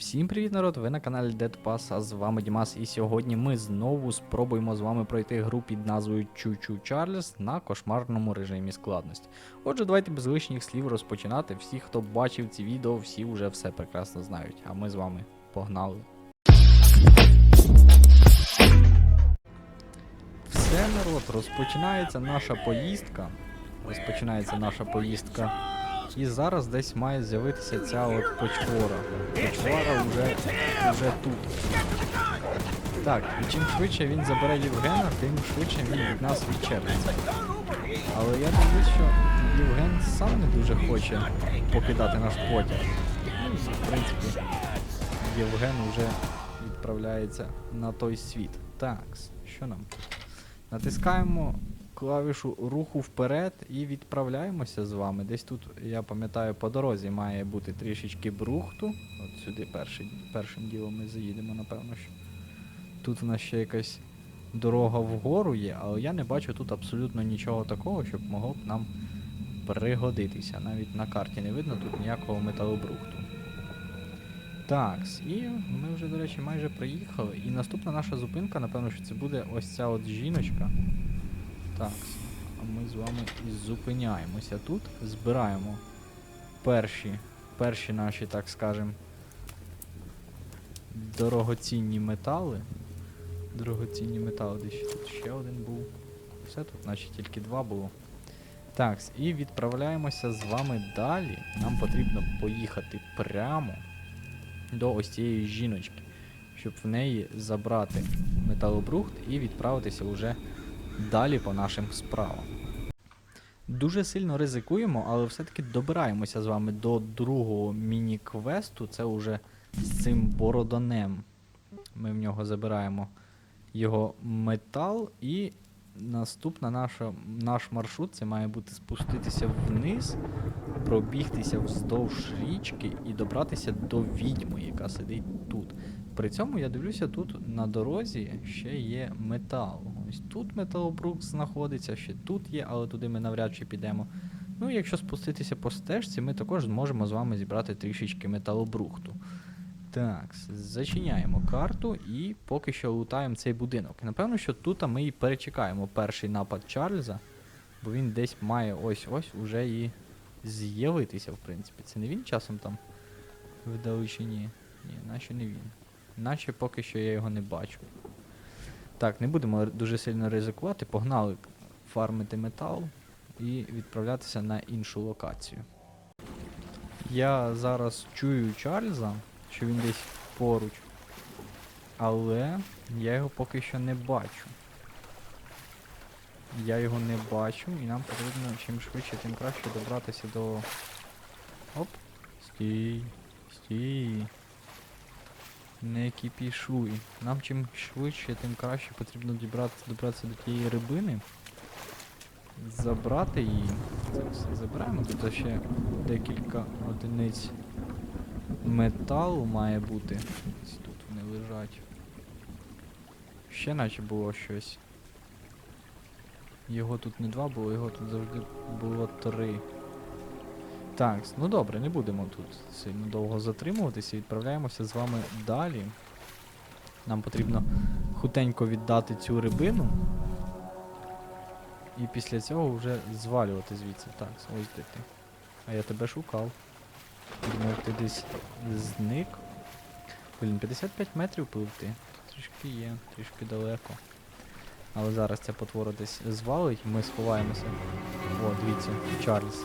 Всім привіт, народ! Ви на каналі Dead Pass, а з вами Дімас, і сьогодні ми знову спробуємо з вами пройти гру під назвою Чу-Чу Чарльз на кошмарному режимі складності. Отже, давайте без лишніх слів розпочинати. Всі, хто бачив ці відео, всі вже все прекрасно знають. А ми з вами погнали. Все, народ, розпочинається наша поїздка. Розпочинається наша поїздка. І зараз десь має з'явитися ця от почвора. Почвара вже, вже тут. Так, і чим швидше він забере Євгена, тим швидше він від нас відчепиться. Але я дивлюсь, що Євген сам не дуже хоче покидати наш потяг. Ну, в принципі, Євген вже відправляється на той світ. Так, що нам? Натискаємо клавішу руху вперед і відправляємося з вами. Десь тут, я пам'ятаю, по дорозі має бути трішечки брухту. От сюди перший, першим ділом ми заїдемо, напевно. що. Тут у нас ще якась дорога вгору є, але я не бачу тут абсолютно нічого такого, щоб могло б нам пригодитися. Навіть на карті не видно тут ніякого металобрухту. Так, і ми вже, до речі, майже приїхали. І наступна наша зупинка, напевно, що це буде ось ця от жіночка. Так, а ми з вами зупиняємося тут, збираємо перші, перші наші, так скажем, дорогоцінні метали. Дорогоцінні метали, де ще тут ще один був. Все тут, наче тільки два було. Так, і відправляємося з вами далі. Нам потрібно поїхати прямо до ось цієї жіночки, щоб в неї забрати металобрухт і відправитися уже далі по нашим справам. Дуже сильно ризикуємо, але все-таки добираємося з вами до другого міні-квесту. Це вже з цим бородонем. Ми в нього забираємо його метал, і наступна наша, наш маршрут це має бути спуститися вниз, пробігтися вздовж річки і добратися до відьми, яка сидить тут. При цьому я дивлюся, тут на дорозі ще є метал. Ось тут металобрук знаходиться, ще тут є, але туди ми навряд чи підемо. Ну і якщо спуститися по стежці, ми також зможемо з вами зібрати трішечки металобрухту. Так, зачиняємо карту і поки що лутаємо цей будинок. Напевно, що тут ми і перечекаємо перший напад Чарльза, бо він десь має ось-ось уже і з'явитися, в принципі. Це не він часом там вдалечині? Ні, наче не він. Наче поки що я його не бачу. Так, не будемо дуже сильно ризикувати, погнали фармити метал і відправлятися на іншу локацію. Я зараз чую Чарльза, що він десь поруч. Але я його поки що не бачу. Я його не бачу, і нам потрібно чим швидше, тим краще добратися до. Оп. Стій. Стій. Не кіпішуй. Нам чим швидше, тим краще потрібно дібрати, добратися до тієї рибини. Забрати її. Це все забираємо. Тут ще декілька одиниць металу має бути. Ось тут вони лежать. Ще наче було щось. Його тут не два було, його тут завжди було три. Так, ну добре, не будемо тут сильно довго затримуватися. Відправляємося з вами далі. Нам потрібно хутенько віддати цю рибину. І після цього вже звалювати звідси. Так, ось де ти. А я тебе шукав. Думав, ти десь зник. Блін, 55 метрів пливти. Трішки є, трішки далеко. Але зараз ця потвора десь звалить, ми сховаємося. О, дивіться, Чарльз.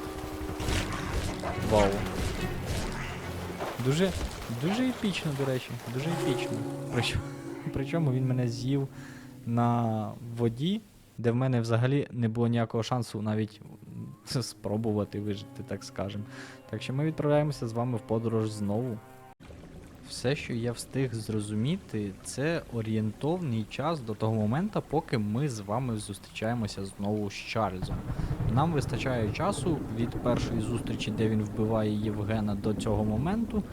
Вау. Дуже, дуже епічно, до речі, дуже епічно. Причому, причому він мене з'їв на воді, де в мене взагалі не було ніякого шансу навіть спробувати вижити, так скажемо. Так що ми відправляємося з вами в подорож знову. Все, що я встиг зрозуміти, це орієнтовний час до того моменту, поки ми з вами зустрічаємося знову з Чарльзом. Нам вистачає часу від першої зустрічі, де він вбиває Євгена до цього моменту,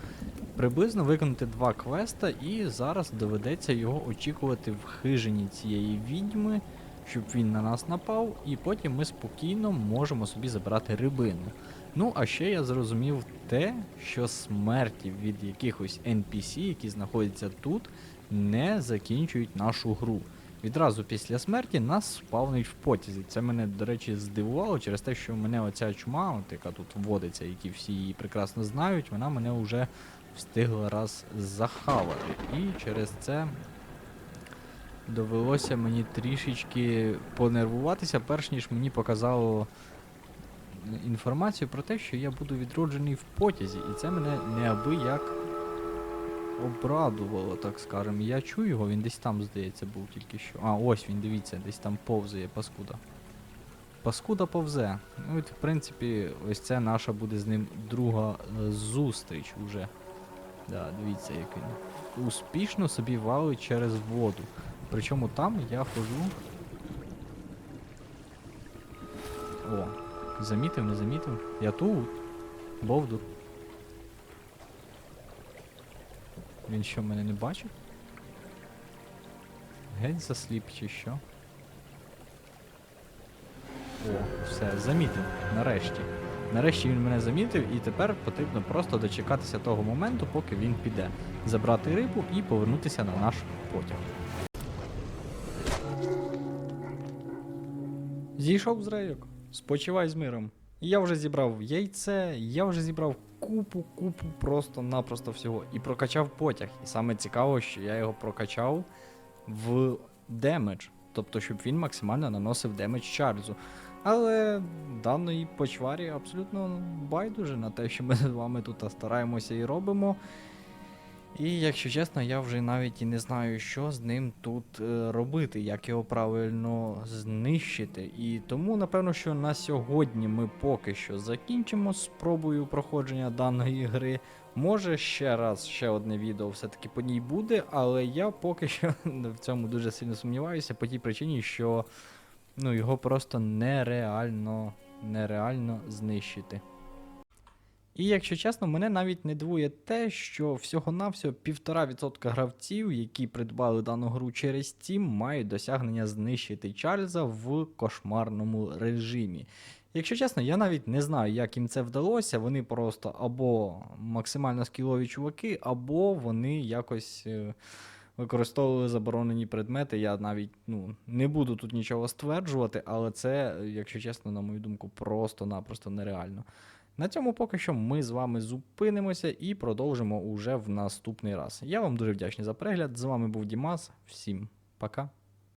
приблизно виконати два квеста, і зараз доведеться його очікувати в хижині цієї відьми, щоб він на нас напав, і потім ми спокійно можемо собі забрати рибину. Ну, а ще я зрозумів те, що смерті від якихось NPC, які знаходяться тут, не закінчують нашу гру. Відразу після смерті нас спавнить в потязі. Це мене, до речі, здивувало через те, що мене оця чума, от яка тут вводиться, які всі її прекрасно знають, вона мене вже встигла раз захавати. І через це довелося мені трішечки понервуватися, перш ніж мені показало інформацію про те, що я буду відроджений в потязі, і це мене неабияк обрадувало, так скажемо. Я чую його, він десь там, здається, був тільки що. А, ось він, дивіться, десь там повзає паскуда. Паскуда повзе. Ну, от, в принципі, ось це наша буде з ним друга е, зустріч уже. Да, дивіться, як він успішно собі валить через воду. Причому там я хожу. О, замітив, не замітив. Я тут. Бовдур. Він що мене не бачив? Геть засліп чи що? О, все, замітив. Нарешті. Нарешті він мене замітив, і тепер потрібно просто дочекатися того моменту, поки він піде. Забрати рибу і повернутися на наш потяг. Зійшов з рейок. Спочивай з миром. Я вже зібрав яйце, я вже зібрав купу, купу просто-напросто всього. І прокачав потяг. І саме цікаво, що я його прокачав в демедж. Тобто, щоб він максимально наносив демедж Чарльзу. Але даної почварі абсолютно байдуже на те, що ми з вами тут стараємося і робимо. І якщо чесно, я вже навіть і не знаю, що з ним тут е, робити, як його правильно знищити. І тому, напевно, що на сьогодні ми поки що закінчимо спробою проходження даної гри. Може ще раз, ще одне відео все-таки по ній буде, але я поки що в цьому дуже сильно сумніваюся по тій причині, що ну, його просто нереально, нереально знищити. І якщо чесно, мене навіть не дивує те, що всього-навсього 1,5% гравців, які придбали дану гру через Steam, мають досягнення знищити Чарльза в кошмарному режимі. Якщо чесно, я навіть не знаю, як їм це вдалося. Вони просто або максимально скілові чуваки, або вони якось. е, Використовували заборонені предмети, я навіть ну, не буду тут нічого стверджувати, але це, якщо чесно, на мою думку, просто-напросто нереально. На цьому поки що ми з вами зупинимося і продовжимо уже в наступний раз. Я вам дуже вдячний за перегляд. З вами був Дімас. Всім пока.